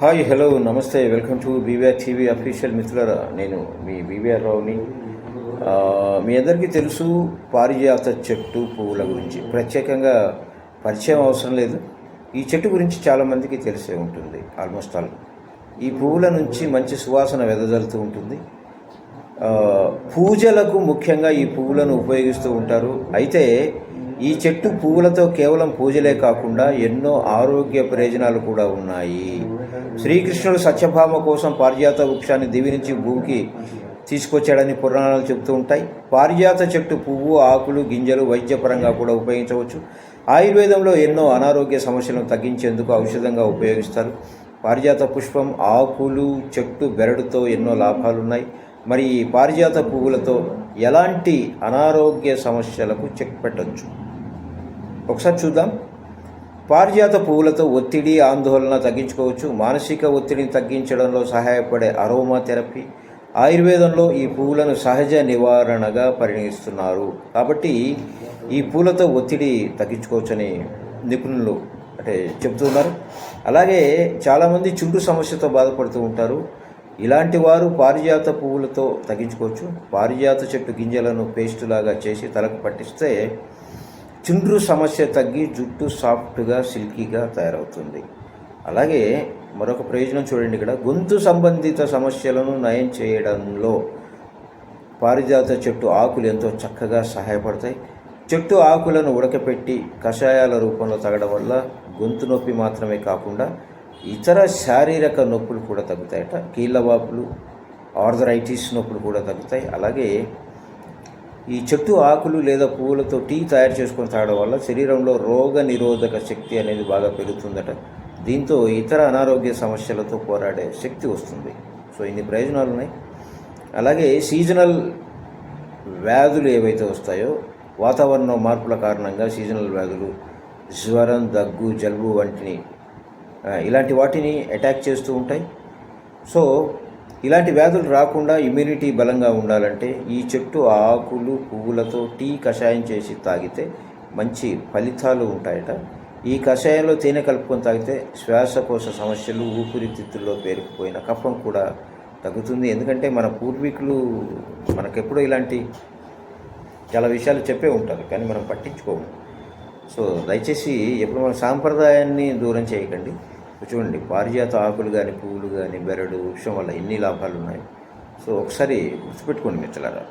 Hi hello నమస్తే welcome to BVR TV official మిత్రులరా. నేను మీ బీవీఆర్ రావుని. మీ అందరికీ తెలుసు పారిజాత చెట్టు పువ్వుల గురించి. ప్రత్యేకంగా పరిచయం అవసరం లేదు. ఈ చెట్టు గురించి చాలామందికి తెలిసే ఉంటుంది ఆల్మోస్ట్ ఆల్. ఈ పువ్వుల నుంచి మంచి సువాసన వెదజల్లుతూ ఉంటుంది. పూజలకు ముఖ్యంగా ఈ పువ్వులను ఉపయోగిస్తూ ఉంటారు. అయితే ఈ చెట్టు పువ్వులతో కేవలం పూజలే కాకుండా ఎన్నో ఆరోగ్య ప్రయోజనాలు కూడా ఉన్నాయి. శ్రీకృష్ణుడు సత్యభామ కోసం పారిజాత వృక్షాన్ని దీవినించి భూమికి తీసుకొచ్చాడని పురాణాలు చెబుతూ ఉంటాయి. పారిజాత చెట్టు పువ్వు ఆకులు గింజలు వైద్యపరంగా కూడా ఉపయోగించవచ్చు. ఆయుర్వేదంలో ఎన్నో అనారోగ్య సమస్యలను తగ్గించేందుకు ఔషధంగా ఉపయోగిస్తారు. పారిజాత పుష్పం ఆకులు చెట్టు బెరడుతో ఎన్నో లాభాలు ఉన్నాయి మరి ఈ పారిజాత పువ్వులతో ఎలాంటి అనారోగ్య సమస్యలకు చెక్ పెట్టవచ్చు ఒకసారి చూద్దాం. పారిజాత పువ్వులతో ఒత్తిడి ఆందోళన తగ్గించుకోవచ్చు. మానసిక ఒత్తిడిని తగ్గించడంలో సహాయపడే అరోమా థెరపీ. ఆయుర్వేదంలో ఈ పువ్వులను సహజ నివారణగా పరిగణిస్తున్నారు కాబట్టి ఈ పూలతో ఒత్తిడి తగ్గించుకోవచ్చని నిపుణులు అంటే చెబుతున్నారు. అలాగే చాలామంది చుండు సమస్యతో బాధపడుతూ ఉంటారు. ఇలాంటి వారు పారిజాత పువ్వులతో తగ్గించుకోవచ్చు పారిజాత చెట్టు గింజలను పేస్ట్ లాగా చేసి తలకు పట్టిస్తే చుండ్రు సమస్య తగ్గి జుట్టు సాఫ్ట్గా సిల్కీగా తయారవుతుంది. అలాగే మరొక ప్రయోజనం చూడండి ఇక్కడ. గొంతు సంబంధిత సమస్యలను నయం చేయడంలో పారిజాత చెట్టు ఆకులు ఎంతో చక్కగా సహాయపడతాయి. చెట్టు ఆకులను ఉడకపెట్టి కషాయాల రూపంలో తగడం వల్ల గొంతు నొప్పి మాత్రమే కాకుండా ఇతర శారీరక నొప్పులు కూడా తగ్గుతాయట. కీళ్ళ వాపులు ఆర్థరైటిస్ నొప్పులు కూడా తగ్గుతాయి. అలాగే ఈ చెట్టు ఆకులు లేదా పువ్వులతో టీ తయారు చేసుకొని తాగడం వల్ల శరీరంలో రోగ నిరోధక శక్తి అనేది బాగా పెరుగుతుందట. దీంతో ఇతర అనారోగ్య సమస్యలతో పోరాడే శక్తి వస్తుంది. సో ఇన్ని ప్రయోజనాలు ఉన్నాయి. అలాగే సీజనల్ వ్యాధులు ఏవైతే వస్తాయో వాతావరణ మార్పుల కారణంగా సీజనల్ వ్యాధులు జ్వరం దగ్గు జలుబు వంటిని ఇలాంటి వాటిని అటాక్ చేస్తూ ఉంటాయి. సో ఇలాంటి వ్యాధులు రాకుండా ఇమ్యూనిటీ బలంగా ఉండాలంటే ఈ చెట్టు ఆకులు పువ్వులతో టీ కషాయం చేసి తాగితే మంచి ఫలితాలు ఉంటాయట. ఈ కషాయంలో తేనె కలుపుకొని తాగితే శ్వాసకోశ సమస్యలు ఊపిరితిత్తుల్లో పేరుకుపోయిన కఫం కూడా తగ్గుతుంది. ఎందుకంటే మన పూర్వీకులు మనకెప్పుడో ఇలాంటి చాలా విషయాలు చెప్పే ఉంటారు కానీ మనం పట్టించుకోము. సో దయచేసి ఎప్పుడు మన సాంప్రదాయాన్ని దూరం చేయకండి. చూడండి పారిజాత ఆకులు కానీ పువ్వులు కానీ బెరడు వృక్షం వల్ల ఎన్ని లాభాలు ఉన్నాయి? సో ఒకసారి గుర్తుపెట్టుకోండి మిత్రులారా.